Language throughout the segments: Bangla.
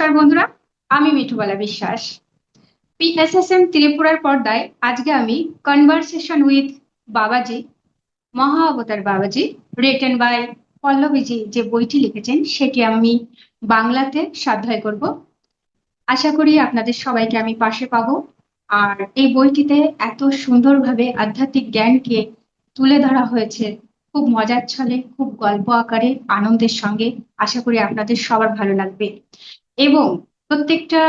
নমস্কার বন্ধুরা, আমি মিঠুবালা বিশ্বাস। পিএসএসএম ত্রিপুরার পর্দায় আজকে আমি কনভারসেশন উইথ বাবাজি, মহা অবতার বাবাজি রিটেন বাই পল্লবীজি যে বইটি লিখেছেন, সেটি আমি বাংলাতে সাধ্যায় করব। আশা করি আপনাদের সবাইকে আমি পাশে পাবো। আর এই বইটিতে এত সুন্দরভাবে আধ্যাত্মিক জ্ঞানকে তুলে ধরা হয়েছে, খুব মজার ছলে, খুব গল্প আকারে, আনন্দের সঙ্গে। আশা করি আপনাদের সবার ভালো লাগবে। এবং প্রত্যেকটা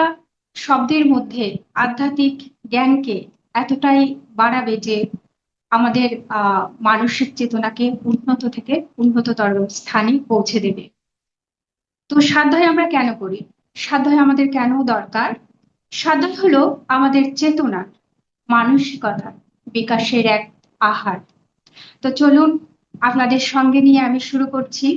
শব্দের মধ্যে আধ্যাত্মিক জ্ঞানকে এতটাই বাড়াবে যে আমাদের মানসিক চেতনাকে উন্নত থেকে উন্নততর স্থানে পৌঁছে দেবে। তো সাধ্যায় আমরা কেন করি সাধ্যায় আমাদের কেন দরকার? সাধ্যায় হলো আমাদের চেতনা, মানসিকতা, বিকাশের এক আহার। তো চলুন আপনাদের সঙ্গে নিয়ে আমি শুরু করছি।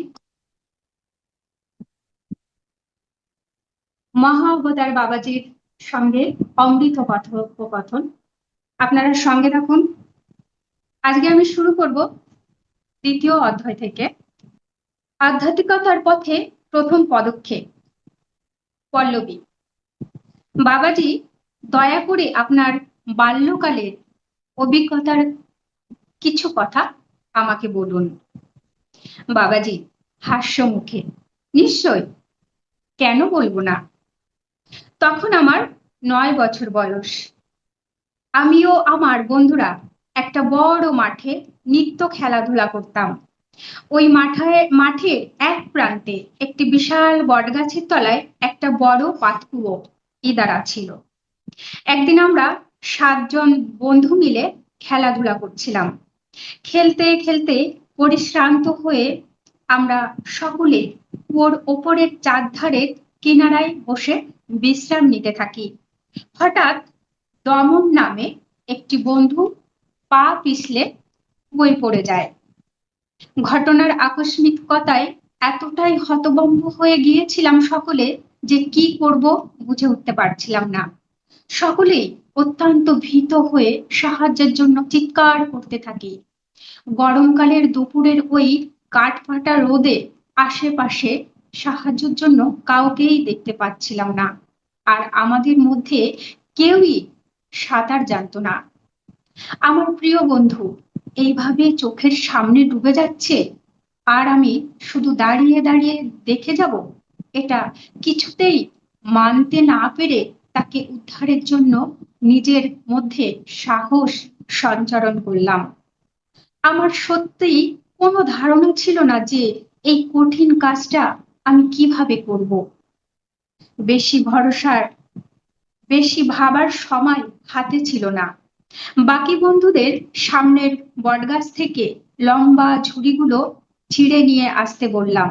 মহা অবতার বাবাজির সঙ্গে অমৃত কথোপকথন। আপনারা সঙ্গে থাকুন। আজকে আমি শুরু করব দ্বিতীয় অধ্যায় থেকে। আধ্যাত্মিকতার পথে প্রথম পদক্ষেপ, পল্লবী। বাবাজি দয়া করে আপনার বাল্যকালের অভিজ্ঞতার কিছু কথা আমাকে বলুন। বাবাজি হাস্য মুখে নিশ্চয়? কেন বলব না? তখন আমার নয় বছর বয়স। আমিও আমার বন্ধুরা একটা বড় মাঠে নিত্য খেলাধুলা করতাম। ওই মাঠে মাঠে এক প্রান্তে একটি বিশাল বটগাছের তলায় একটা বড় পাতকুয়ো ইদারা ছিল। একদিন আমরা সাতজন বন্ধু মিলে খেলাধুলা করছিলাম। খেলতে খেলতে পরিশ্রান্ত হয়ে আমরা সকলে ওর ওপরের চারধারের কিনারায় বসে বিশ্রাম নিতে থাকি। হঠাৎ দমন নামে একটি বন্ধু পা পিছলে বই পড়ে যায়। ঘটনার আকস্মিকতায় এতটাই হতবম্ব হয়ে গিয়েছিলাম সকলে যে কি করব বুঝে উঠতে পারছিলাম না। সকলেই অত্যন্ত ভীত হয়ে সাহায্যের জন্য চিৎকার করতে থাকি। গরমকালের দুপুরের ওই কাঠফাটা রোদে আশেপাশে সাহায্যের জন্য কাউকেই দেখতে পাচ্ছিলাম না। আর আমাদের মধ্যে কেউই সাঁতার জানতো না। আমার প্রিয় বন্ধু, এইভাবে চোখের সামনে ডুবে যাচ্ছে? আর আমি শুধু দাঁড়িয়ে দাঁড়িয়ে দেখে যাব? এটা কিছুতেই মানতে না পেরে তাকে উদ্ধারের জন্য নিজের মধ্যে সাহস সঞ্চারণ করলাম। আমার সত্যিই কোনো ধারণা ছিল না যে এই কঠিন কাজটা আমি কীভাবে করব? বেশি ভরসার, বেশি ভাবার সময় হাতে ছিল না। বাকি বন্ধুদের সামনের বটগাছ থেকে লম্বা ঝুড়িগুলো ছিঁড়ে নিয়ে আসতে বললাম,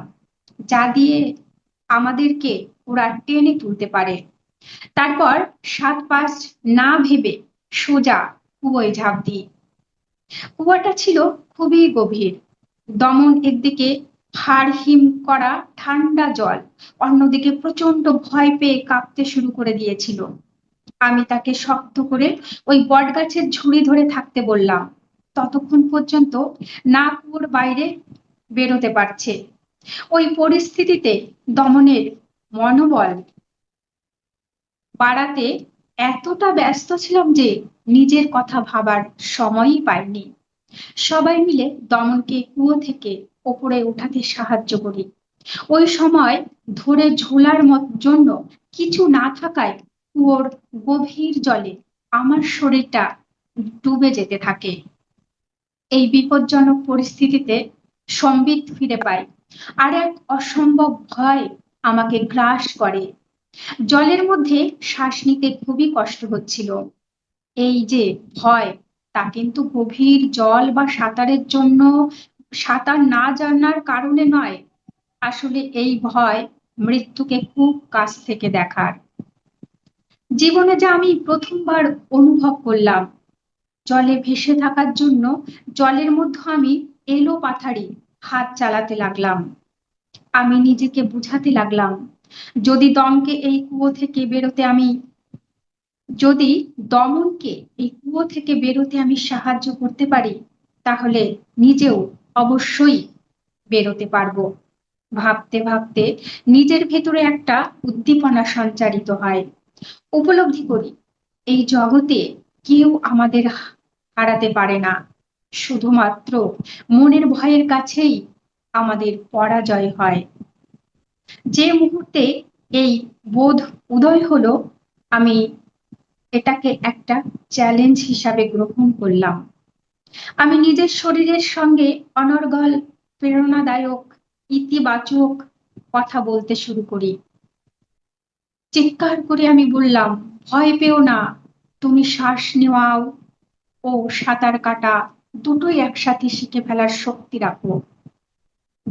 যা দিয়ে আমাদেরকে ওরা টেনে তুলতে পারে। তারপর সাত পাঁচ না ভেবে সোজা কুয়োয় ঝাঁপ দিই। কুয়াটা ছিল খুবই গভীর। দমন একদিকে হাড় হিম করা ঠান্ডা জল। অন্যদিকে প্রচণ্ড ভয় পেয়ে কাঁপতে শুরু করে দিয়েছিল। আমি তাকে শক্ত করে ওই বট গাছের ঝুড়ি ধরে থাকতে বললাম, ততক্ষণ পর্যন্ত না কুয়োর বাইরে বেরোতে পারছে। ওই পরিস্থিতিতে দমনের মনোবল বাড়াতে এতটা ব্যস্ত ছিলাম যে নিজের কথা ভাবার সময়ই পাইনি। সবাই মিলে দমনকে কুয়ো থেকে ওপরে উঠাতে সাহায্য করি। ওই সময় ধরে ঝোলার জন্য কিছু না থাকায় কুয়োর গভীর জলে আমার শরীরটা ডুবে যেতে থাকে। এই বিপজ্জনক পরিস্থিতিতে সম্বিত ফিরে পাই আর এক অসম্ভব ভয় আমাকে গ্রাস করে। জলের মধ্যে শ্বাস নিতে খুবই কষ্ট হচ্ছিল। এই যে ভয়, তা কিন্তু গভীর জল বা সাঁতারের জন্য সাঁতার না জানার কারণে নয়, আসলে এই ভয় মৃত্যুকে খুব কাছ থেকে দেখার। জীবনে যা আমি প্রথমবার অনুভব করলাম, জলে ভেসে থাকার জন্য জলের মধ্যে আমি এলো পাথারি হাত চালাতে লাগলাম। আমি নিজেকে বুঝাতে লাগলাম, যদি দমকে এই কুয়ো থেকে বেরোতে আমি, যদি দমনকে এই কুয়ো থেকে বেরোতে আমি সাহায্য করতে পারি, তাহলে নিজেও অবশ্যই বেরোতে পারব। ভাবতে ভাবতে নিজের ভেতরে একটা উদ্দীপনা সঞ্চারিত হয়। উপলব্ধি করি, এই জগতে কেউ আমাদের হারাতে পারে না। শুধুমাত্র মনের ভয়ের কাছেই আমাদের পরাজয় হয়। যে মুহূর্তে এই বোধ উদয় হলো, আমি এটাকে একটা চ্যালেঞ্জ হিসাবে গ্রহণ করলাম। আমি নিজের শরীরের সঙ্গে অনর্গল, প্রেরণাদায়ক, ইতিবাচক কথা বলতে শুরু করি। চিৎকার করে আমি বললাম, ভয় পেও না, তুমি শ্বাস নেওয়াও ও সাঁতার কাটা দুটোই একসাথে শিখে ফেলার শক্তি রাখো।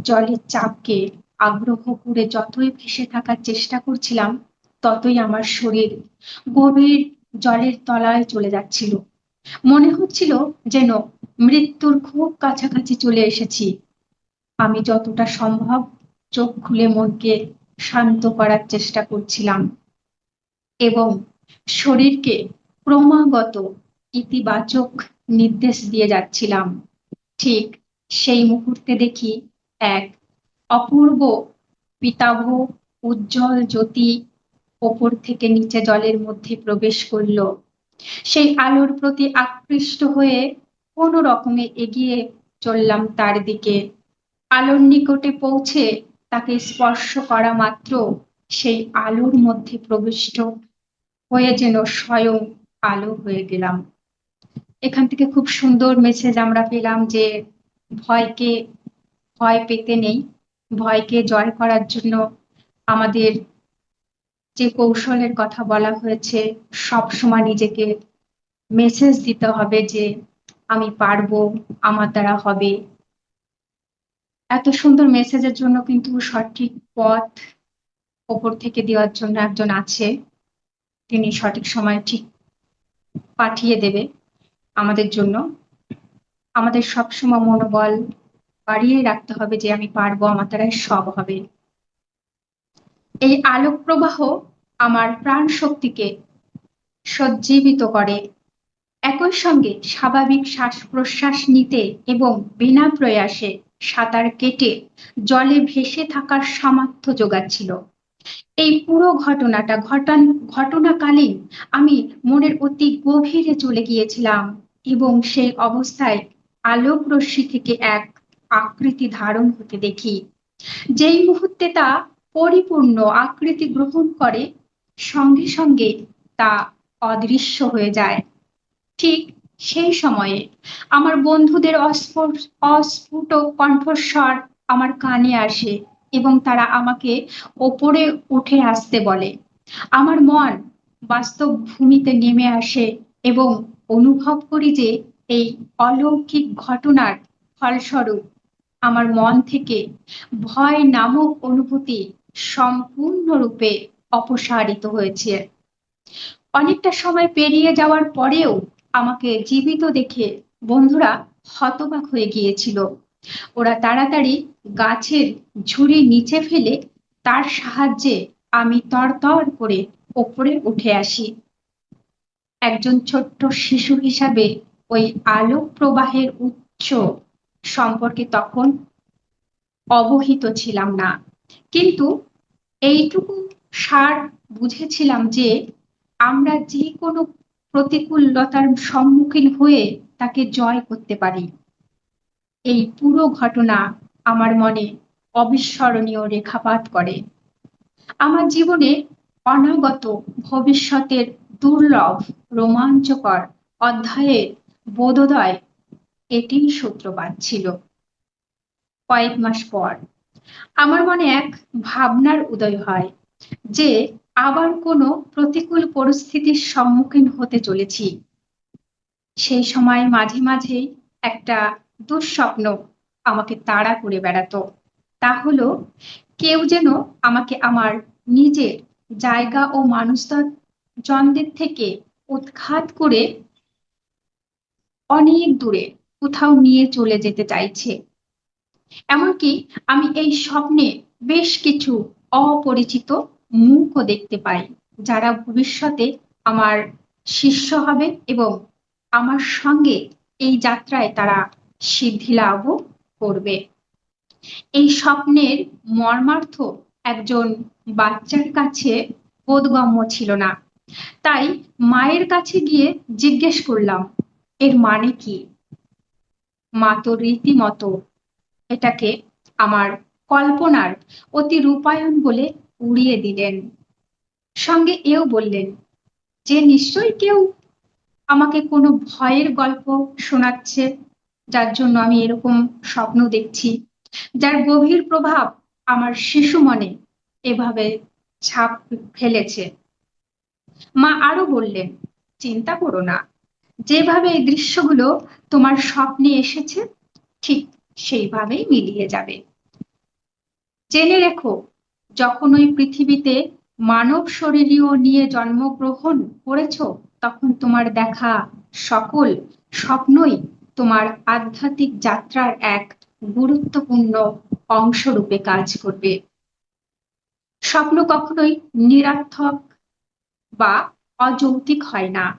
জলের চাপকে আগ্রহ করে যতই ভেসে থাকার চেষ্টা করছিলাম, ততই আমার শরীর গভীর জলের তলায় চলে যাচ্ছিল। মনে হচ্ছিল যেন মৃত্যুর খুব কাছাকাছি চলে এসেছি। আমি যতটা সম্ভব চোখ খুলে মনকে শান্ত করার চেষ্টা করছিলাম এবং শরীরকে ক্রমাগত ইতিবাচক নির্দেশ দিয়ে যাচ্ছিলাম। ঠিক সেই মুহূর্তে দেখি এক অপূর্ব পিতাভ উজ্জ্বল জ্যোতি ওপর থেকে নিচে জলের মধ্যে প্রবেশ করল। সেই আলোর প্রতি আকৃষ্ট হয়ে কোনো রকমে এগিয়ে চললাম তার দিকে। আলোর নিকটে পৌঁছে তাকে স্পর্শ করা মাত্র সেই আলোর মধ্যে প্রবিষ্ট হয়ে যেন স্বয়ং আলো হয়ে গেলাম। এখান থেকে খুব সুন্দর মেসেজ আমরা পেলাম যে ভয়কে, ভয় পেতে নেই। ভয়কে জয় করার জন্য আমাদের যে কৌশলের কথা বলা হয়েছে, সব সময় নিজেকে মেসেজ দিতে হবে যে, আমি পারব, আমার দ্বারা হবে। এত সুন্দর মেসেজের জন্য কিন্তু সঠিক পথ ওপর থেকে দেওয়ার জন্য একজন আছে। তিনি সঠিক সময় ঠিক পাঠিয়ে দেবে আমাদের জন্য। আমাদের সবসময় মনোবল বাড়িয়ে রাখতে হবে যে, আমি পারব, আমার দ্বারাই সব হবে। এই আলোক প্রবাহ আমার প্রাণ শক্তিকে সজ্জীবিত করে। একই সঙ্গে স্বাভাবিক শ্বাস প্রশ্বাস নিতে এবং বিনা প্রয়াসে সাঁতার কেটে জলে ভেসে থাকার সামর্থ্য যোগাচ্ছিল। এই পুরো ঘটনাটা ঘটান, ঘটনাকালীন আমি মনের অতি গভীরে চলে গিয়েছিলাম এবং সেই অবস্থায় আলোক রশ্মি থেকে এক আকৃতি ধারণ হতে দেখি। যেই মুহূর্তে তা পরিপূর্ণ আকৃতি গ্রহণ করে সঙ্গে সঙ্গে তা অদৃশ্য হয়ে যায়। ঠিক সেই সময়ে আমার বন্ধুদের অস্ফুট কণ্ঠস্বর আমার কানে আসে এবং তারা আমাকে ওপরে উঠে আসতে বলে। আমার মন বাস্তব ভূমিতে নেমে আসে এবং অনুভব করি যে এই অলৌকিক ঘটনার ফলস্বরূপ আমার মন থেকে ভয় নামক অনুভূতি সম্পূর্ণরূপে অপসারিত হয়েছে। অনেকটা সময় পেরিয়ে যাওয়ার পরেও আমাকে জীবিত দেখে বন্ধুরা হতবাক হয়ে গিয়েছিল। ওরা তাড়াতাড়ি গাছের ঝুড়ি নিচে ফেলে তার সাহায্যে আমি তরতর করে ওপরে উঠে আসি। একজন ছোট্ট শিশু হিসাবে ওই আলোক প্রবাহের উচ্চ সম্পর্কে তখন অবহিত ছিলাম না। কিন্তু এইটুকু সার বুঝেছিলাম যে আমরা যে কোনো প্রতিকূলতার সম্মুখীন হয়ে তাকে জয় করতে পারি। এই পুরো ঘটনা আমার মনে অবিস্মরণীয় রেখাপাত করে। আমার জীবনে অনাগত ভবিষ্যতের দুর্লভ রোমাঞ্চকর অধ্যায়ের বোধোদয় এটিই সূত্রপাত ছিল। কয়েক মাস পর আমার মনে এক ভাবনার উদয় হয় যে আবার কোনো প্রতিকূল পরিস্থিতির সম্মুখীন হতে চলেছি। সেই সময় মাঝে মাঝে একটা দুঃস্বপ্ন আমাকে তাড়া করে বেড়াতো। তা হলো, কেউ যেন আমাকে আমার নিজের জায়গা ও মানুষদের জনদের থেকে উৎখাত করে অনেক দূরে কোথাও নিয়ে চলে যেতে চাইছে। এমনকি আমি এই স্বপ্নে বেশ কিছু অপরিচিত মুখও দেখতে পাই, যারা ভবিষ্যতে আমার শিষ্য হবে এবং আমার সঙ্গে এই যাত্রায় তারা সিদ্ধি লাভও করবে। এই স্বপ্নের মর্মার্থ একজন বাচ্চার কাছে বোধগম্য ছিল না। তাই মায়ের কাছে গিয়ে জিজ্ঞেস করলাম, এর মানে কি? মা তো রীতিমতো এটাকে আমার কল্পনার অতি রূপায়ণ বলে উড়িয়ে দিলেন। সঙ্গে এও বললেন, যে নিশ্চয়ই কেউ আমাকে কোনো ভয়ের গল্প শোনাচ্ছে, যার জন্য আমি এরকম স্বপ্ন দেখছি, যার গভীর প্রভাব আমার শিশু মনে এভাবে ছাপ ফেলেছে? মা আরও বললেন, চিন্তা করো না, যেভাবে এই দৃশ্যগুলো তোমার স্বপ্নে এসেছে, ঠিক সেইভাবেই মিলিয়ে যাবে। জেনে রেখো, যখন ওই পৃথিবীতে মানব শরীরীয় নিয়ে জন্মগ্রহণ করেছ, তখন তোমার দেখা সকল স্বপ্নই তোমার আধ্যাত্মিক যাত্রার এক গুরুত্বপূর্ণ অংশ রূপে কাজ করবে। স্বপ্ন কখনোই নিরার্থক বা অযৌক্তিক হয় না।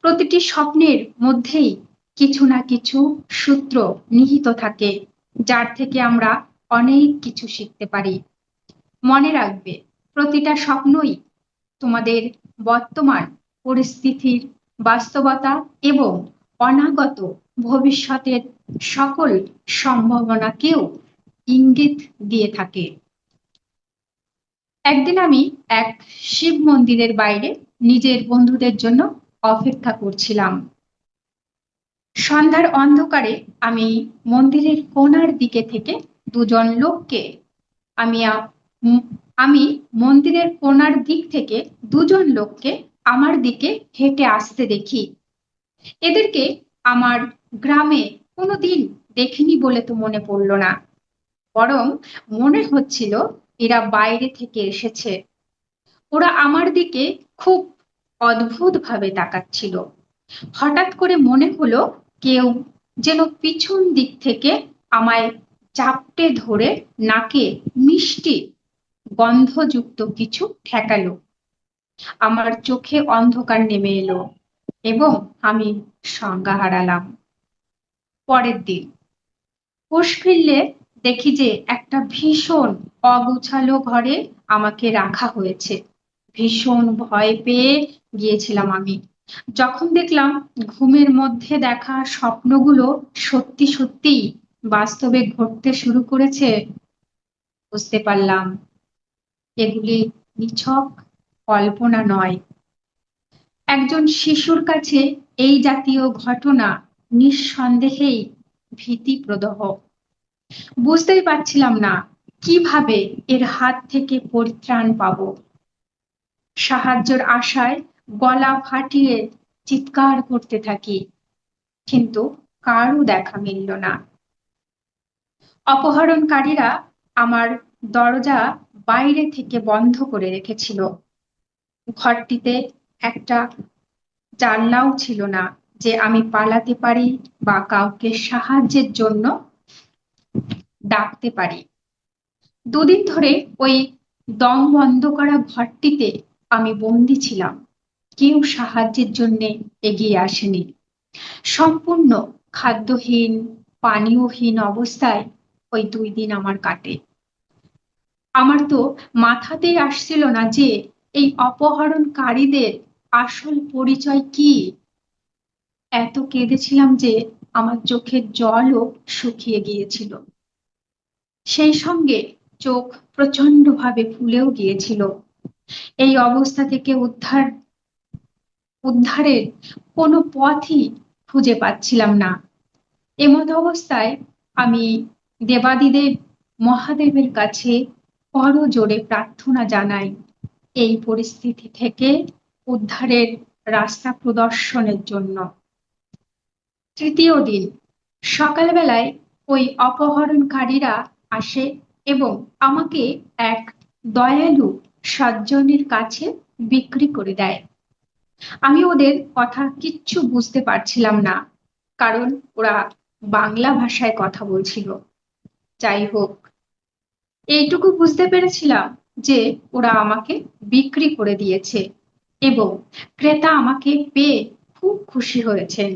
প্রতিটি স্বপ্নের মধ্যেই কিছু না কিছু সূত্র নিহিত থাকে, যার থেকে আমরা অনেক কিছু শিখতে পারি। মনে রাখবে, প্রতিটা স্বপ্নই তোমাদের বর্তমান পরিস্থিতির বাস্তবতা এবং অনাগত ভবিষ্যতের সকল সম্ভাবনাকেও ইঙ্গিত দিয়ে থাকে। একদিন আমি এক শিব মন্দিরের বাইরে নিজের বন্ধুদের জন্য অপেক্ষা করছিলাম। সন্ধ্যার অন্ধকারে আমি মন্দিরের কোনার দিকে থেকে দুজন লোককে, আমি আমি মন্দিরের কোনার দিক থেকে দুজন লোককে আমার দিকে হেঁটে আসতে দেখি। এদেরকে আমার গ্রামে কোনোদিন দেখিনি বলে তো মনে পড়ল না। বরং মনে হচ্ছিল এরা বাইরে থেকে এসেছে। ওরা আমার দিকে খুব অদ্ভুত ভাবে তাকাচ্ছিল। হঠাৎ করে মনে হলো কেউ যেন পিছন দিক থেকে আমায় চাপটে ধরে নাকে মিষ্টি গন্ধযুক্ত কিছু ঠেকালো। আমার চোখে অন্ধকার নেমে এলো এবং আমি সংজ্ঞা হারালাম। পরের দিন কোষ ফিরলে দেখি যে একটা ভীষণ অগুছালো ঘরে আমাকে রাখা হয়েছে। ভীষণ ভয় পেয়ে গিয়েছিলাম আমি। যখন দেখলাম ঘুমের মধ্যে দেখা স্বপ্নগুলো সত্যি সত্যি বাস্তবে ঘটতে শুরু করেছে, বুঝতে পারলাম এগুলি নিছক কল্পনা নয়। একজন শিশুর কাছে এই জাতীয় ঘটনা নিঃসন্দেহেই ভীতিপ্রদহ। বুঝতেই পারছিলাম না কীভাবে এর হাত থেকে পরিত্রাণ পাব। সাহায্যের আশায় গলা ফাটিয়ে চিৎকার করতে থাকি, কিন্তু কারও দেখা মিলল না। অপহরণকারীরা আমার দরজা বাইরে থেকে বন্ধ করে রেখেছিল। ঘরটিতে একটা জানলাও ছিল না যে আমি পালাতে পারি বা কাউকে সাহায্যের জন্য ডাকতে পারি। দুদিন ধরে ওই দম বন্ধ করা ঘরটিতে আমি বন্দি ছিলাম। কেউ সাহায্যের জন্য এগিয়ে আসেনি। সম্পূর্ণ খাদ্যহীন, পানীয়হীন অবস্থায় ওই দুই দিন আমার কাটে। আমার তো মাথাতেই আসছিল না যে এই অপহরণকারীদের আসল পরিচয় কি। এত কেঁদেছিলাম যে আমার চোখের জলও শুকিয়ে গিয়েছিল। সেই সঙ্গে চোখ প্রচণ্ড ভাবে ফুলেও গিয়েছিল। এই অবস্থা থেকে উদ্ধার উদ্ধারের কোনো পথই খুঁজে পাচ্ছিলাম না। এমত অবস্থায় আমি দেবাদিদেব মহাদেবের কাছে বড় জোরে প্রার্থনা জানাই, এই পরিস্থিতি থেকে উদ্ধারের রাস্তা প্রদর্শনের জন্য। তৃতীয় দিন সকালবেলায় ওই অপহরণকারীরা আসে এবং আমাকে এক দয়ালু সজ্জনের কাছে বিক্রি করে দেয়। আমি ওদের কথা কিচ্ছু বুঝতে পারছিলাম না, কারণ ওরা বাংলা ভাষায় কথা বলছিল। যাই হোক, এইটুকু বুঝতে পেরেছিলাম যে ওরা আমাকে বিক্রি করে দিয়েছে এবং ক্রেতা আমাকে পেয়ে খুব খুশি হয়েছেন।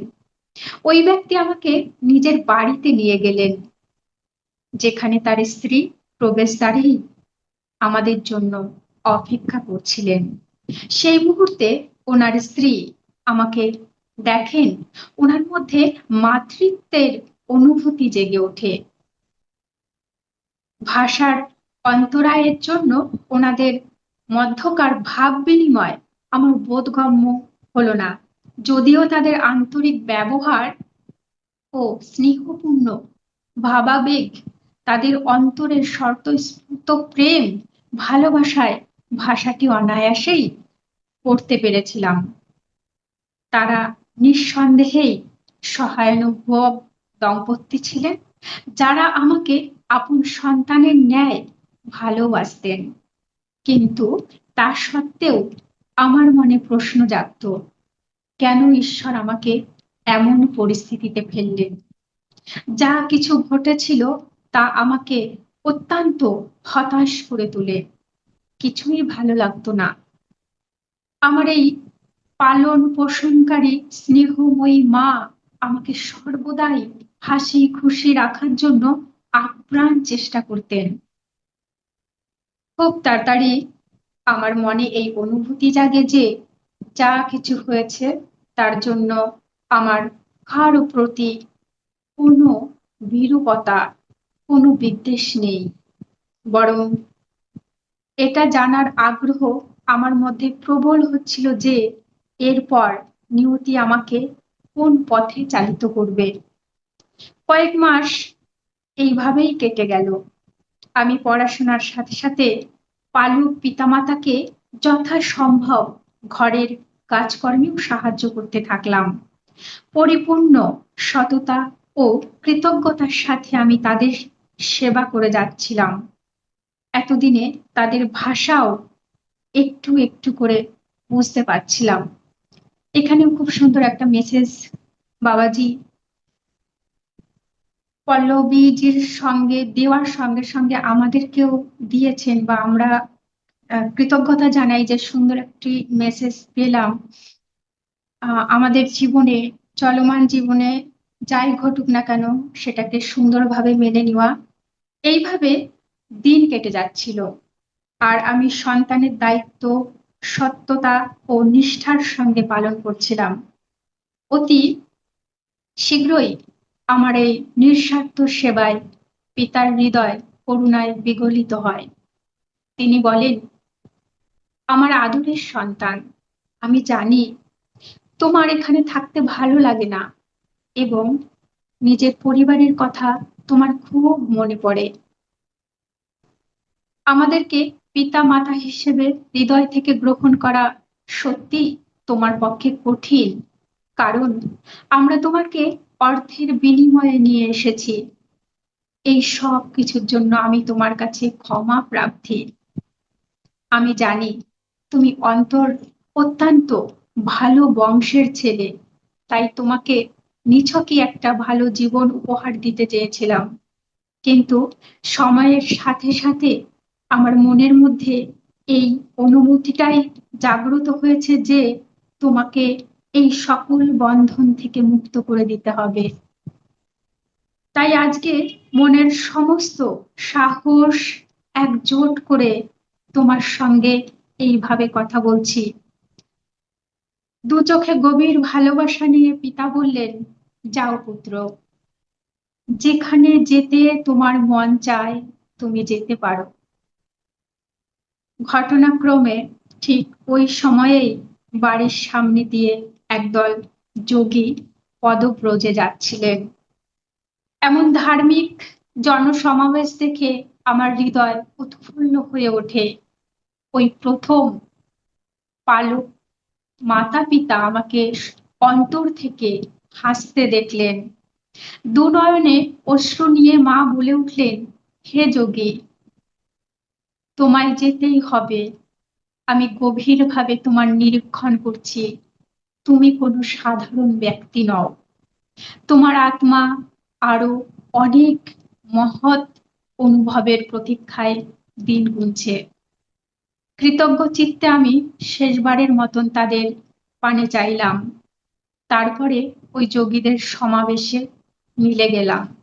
ওই ব্যক্তি আমাকে নিজের বাড়িতে নিয়ে গেলেন, যেখানে তার স্ত্রী প্রবেশদ্বারেই আমাদের জন্য অপেক্ষা করছিলেন। সেই মুহূর্তে ওনার স্ত্রী আমাকে দেখেন, ওনার মধ্যে মাতৃত্বের অনুভূতি জেগে ওঠে। ভাষার অন্তরায়ের জন্য ওনাদের মধ্যকার ভাব বিনিময় আমার বোধগম্য হলো না। যদিও তাদের আন্তরিক ব্যবহার ও স্নেহপূর্ণ ভাবাবেগ তাদের অন্তরের স্বতঃস্ফূর্ত প্রেম, ভালোবাসায় ভাষাটি অনায়াসেই পেরেছিলাম। তারা নিঃসন্দেহেই সহায়ানুভব দম্পতি ছিলেন, যারা আমাকে আপন সন্তানের ন্যায় ভালোবাসতেন। কিন্তু তা সত্ত্বেও আমার মনে প্রশ্ন জাগত, কেন ঈশ্বর আমাকে এমন পরিস্থিতিতে ফেললেন? যা কিছু ঘটেছিল তা আমাকে অত্যন্ত হতাশ করে তোলে। কিছুই ভালো লাগতো না। আমার এই পালন পোষণকারী স্নেহময়ী মা আমাকে সর্বদাই হাসি খুশি রাখার জন্য আপ্রাণ চেষ্টা করতেন। খুব তাড়াতাড়ি আমার মনে এই অনুভূতি জাগে যে যা কিছু হয়েছে তার জন্য আমার কারও প্রতি কোনো বিরূপতা, কোনো বিদ্বেষ নেই। বরং এটা জানার আগ্রহ আমার মধ্যে প্রবল হচ্ছিল যে, এরপর নিয়তি আমাকে কোন পথে চালিত করবে? কয়েক মাস এইভাবেই কেটে গেল। আমি পড়াশোনার সাথে সাথে পালক পিতামাতাকে যথাসম্ভব ঘরের কাজকর্মেও সাহায্য করতে থাকলাম। পরিপূর্ণ সততা ও কৃতজ্ঞতার সাথে আমি তাদের সেবা করে যাচ্ছিলাম। এতদিনে তাদের ভাষাও একটু একটু করে বুঝতে পারছিলাম। এখানেও খুব সুন্দর একটা মেসেজ বাবাজি পল্লবীজির সঙ্গে, দেওয়ার সঙ্গে সঙ্গে আমাদেরকেও দিয়েছেন বা আমরা কৃতজ্ঞতা জানাই যে সুন্দর একটি মেসেজ পেলাম। আমাদের জীবনে, চলমান জীবনে যাই ঘটুক না কেন, সেটাকে সুন্দরভাবে মেনে নেওয়া। এইভাবে দিন কেটে যাচ্ছিল। আর আমি সন্তানের দায়িত্ব, সত্যতা ও নিষ্ঠার সঙ্গে পালন করছিলাম। অতি শীঘ্রই আমার এই নিঃস্বার্থ সেবায় পিতার হৃদয় করুণায় বিগলিত হয়। তিনি বলেন, আমার আদরের সন্তান, আমি জানি তোমার এখানে থাকতে ভালো লাগে না এবং নিজের পরিবারের কথা তোমার খুব মনে পড়ে। আমাদেরকে পিতা মাতা হিসেবে হৃদয় থেকে গ্রহণ করা সত্যি তোমার পক্ষে কঠিন। কারণ আমরা তোমাকে অর্থের বিনিময়ে নিয়ে এসেছি। এই সব কিছুর জন্য আমি তোমার কাছে ক্ষমা প্রার্থী আমি জানি তুমি অন্তর অত্যন্ত ভালো বংশের ছেলে, তাই তোমাকে নিছকই একটা ভালো জীবন উপহার দিতে চেয়েছিলাম। কিন্তু সময়ের সাথে সাথে আমার মনের মধ্যে এই অনুভূতিটাই জাগ্রত হয়েছে যে তোমাকে এই সকল বন্ধন থেকে মুক্ত করে দিতে হবে। তাই আজকে মনের সমস্ত সাহস একজোট করে তোমার সঙ্গে এইভাবে কথা বলছি। দু চোখে গভীর ভালোবাসা নিয়ে পিতা বললেন, যাও পুত্র, যেখানে যেতে তোমার মন চায় তুমি যেতে পারো। ঘটনাক্রমে ঠিক ওই সময়েই বাড়ির সামনে দিয়ে একদল যোগী পদব্রজে যাচ্ছিলেন। এমন ধার্মিক জনসমাবেশ দেখে আমার হৃদয় উৎফুল্ল হয়ে ওঠে। ওই প্রথম পালক মাতা পিতা আমাকে অন্তর থেকে হাসতে দেখলেন। দুনয়নে অশ্রু নিয়ে মা বলে উঠলেন, হে যোগী তোমায় যেতেই হবে। আমি গভীরভাবে তোমার নিরীক্ষণ করছি। তুমি কোনো সাধারণ ব্যক্তি নও। তোমার আত্মা আরও অনেক মহৎ অনুভবের প্রতীক্ষায় দিন গুনছে। কৃতজ্ঞ চিত্তে আমি শেষবারের মতন তাদের পানে চাইলাম। তারপরে ওই যোগীদের সমাবেশে মিলে গেলাম।